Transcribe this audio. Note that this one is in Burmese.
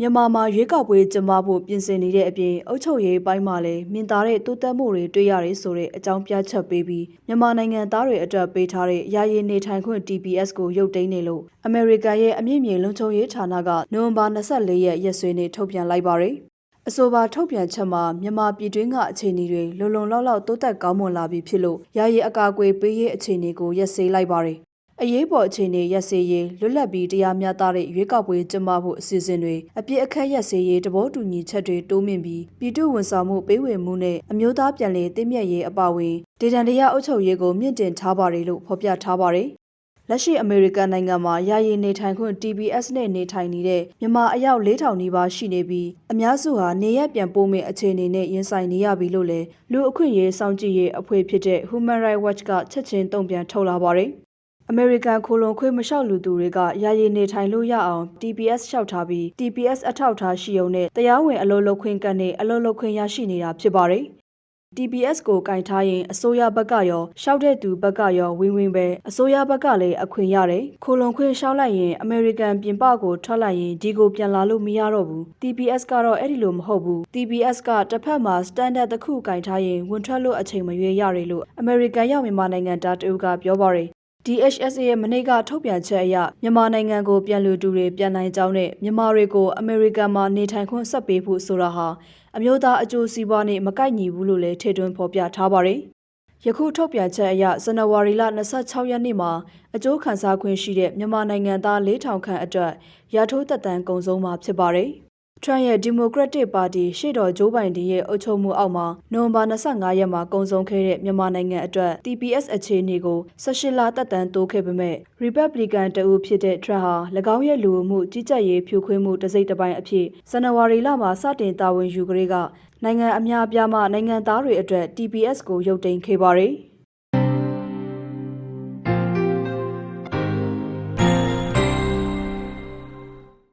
မြန်မာမှာရွေးကောက်ပွဲကျင်းပဖို့ပြင်ဆင်နေတဲ့အပြင်အုပ်ချုပ်ရေးပိုင်းမှာလည်းမြင်သာတဲ့တိုးတက်မှုတွေတွေ့ရတယ်ဆိုတဲ့အကြောင်းပြချက်ပေးပြီးမြန်မာနိုင်ငံသားတွေအတွက်ပေးထားတဲ့ယာယီနေထိုင်ခွင့် TPS ကိုရုပ်သိမ်းနေလို့အမေရိကန်ရဲ့အမြင့်မြင့်လုံခြုံရေးဌာနကနိုဝင်ဘာ24ရက်ရက်စွဲနဲ့ထုတ်ပြန်လိုက်ပါတယ်။အဆိုပါထုတ်ပြန်ချက်မှာမြန်မာပြည်တွင်းကအခြေအနေတွေလုံလုံလောက်လောက်တိုးတက်ကောင်းမွန်လာပြီဖြစ်လို့ယာယီအကာအကွယ်ပေးရေးအခြေအနေကိုရက်စေးလိုက်ပါတယ်။ အရေးပေါ်အခြေအနေရက်စေးရေးလွတ်လပ်ပြီးတရားမျှတတဲ့ရွေးကောက်ပွဲကျင်းပဖို့အစီအစဉ်တွေအပြည့်အခက်ရက်စေးရေးတဘောတူညီချက်တွေတိုးမြင့်ပြီးပြည်သူဝန်ဆောင်မှုပေးဝေမှုနဲ့အမျိုးသားပြန်လည်တည်မြဲရေးအပါအဝင်ဒေသန္တရအုပ်ချုပ်ရေးကိုမြင့်တင်ထားပါတယ်လို့ဖော်ပြထားပါတယ်။လက်ရှိအမေရိကန်နိုင်ငံမှာယာယီနေထိုင်ခွင့် TBS နဲ့နေထိုင်နေတဲ့မြန်မာအယောက်4000နီးပါးရှိနေပြီးအများစုဟာနေရက်ပြန်ပို့မဲ့အခြေအနေနဲ့ရင်ဆိုင်နေရပြီလို့လည်းလူအခွင့်အရေးစောင့်ကြည့်ရေးအဖွဲ့ဖြစ်တဲ့ Human Rights Watch ကချက်ချင်းတုံ့ပြန်ထုတ်လာပါတယ်။ အမေရိကန်ခိုလုံခွေးမလျှောက်လူသူတွေကယာယီနေထိုင်လို့ရအောင် TPS လျှောက်ထားပြီး TPS အထောက်ထားရှိုံနဲ့တရားဝင်အလုပ်လုပ်ခွင့်ကနဲ့အလုပ်လုပ်ခွင့်ရရှိနေတာဖြစ်ပါတယ်။ TPS ကိုကင်ထားရင်အစိုးရဘက်ကရောရှောက်တဲ့သူဘက်ကရောဝင်းဝင်းပဲအစိုးရဘက်ကလည်းအခွင့်ရတယ်ခိုလုံခွင့်ရှောက်လိုက်ရင်အမေရိကန်ပြင်ပကိုထွက်လိုက်ရင်ဒီကိုပြန်လာလို့မရတော့ဘူး TPS ကတော့အဲ့ဒီလိုမဟုတ်ဘူး TPS ကတစ်ဖက်မှာ standard တစ်ခုကင်ထားရင်ဝင်ထွက်လို့အချိန်မရွေးရတယ်လို့အမေရိကန်ရောက်မြန်မာနိုင်ငံသားတဦးကပြောပါတယ် DHSA ရဲ့မနေ့ကထုတ်ပြန်ချက်အရမြန်မာနိုင်ငံကိုပြန်လူတူတွေပြန်နိုင်ကြောင်းနဲ့မြန်မာတွေကိုအမေရိကန်မှာနေထိုင်ခွင့်ဆက်ပေးဖို့ဆိုတာဟာအမျိုးသားအကျိုးစီးပွားနဲ့မကိုက်ညီဘူးလို့လည်းထည့်သွင်းဖော်ပြထားပါတယ်။ယခုထုတ်ပြန်ချက်အရဇန်နဝါရီလ26ရက်နေ့မှာအကျိုးခံစားခွင့်ရှိတဲ့မြန်မာနိုင်ငံသား4000ခန့်အတွက်ရထိုးသက်တမ်းကုန်ဆုံးမှာဖြစ်ပါတယ်။ ထရန့်ရဲ့ ဒီမိုကရက်တစ်ပါတီ ရှေ့တော် ဂျိုးဘိုင်ဒန်ရဲ့ အုပ်ချုပ်မှုအောက်မှာ နိုဝင်ဘာ25ရက်မှာ ကုန်ဆုံးခဲ့တဲ့ မြန်မာနိုင်ငံအတွက် TPS အခြေအနေကို18လသက်တမ်းတိုးခဲ့ပေမဲ့ Republican တဦးဖြစ်တဲ့ ထရန့်ဟာ၎င်းရဲ့ လူမှုကြီးကြပ်ရေး ဖြိုခွင်းမှု တစိမ့်တစ်ပိုင်းအဖြစ် ဇန်နဝါရီလမှာ စတင်တာဝန်ယူကြတဲ့ကနိုင်ငံအများအပြားမှနိုင်ငံသားတွေအတွက် TPS ကို ရုပ်သိမ်းခဲ့ပါတယ်။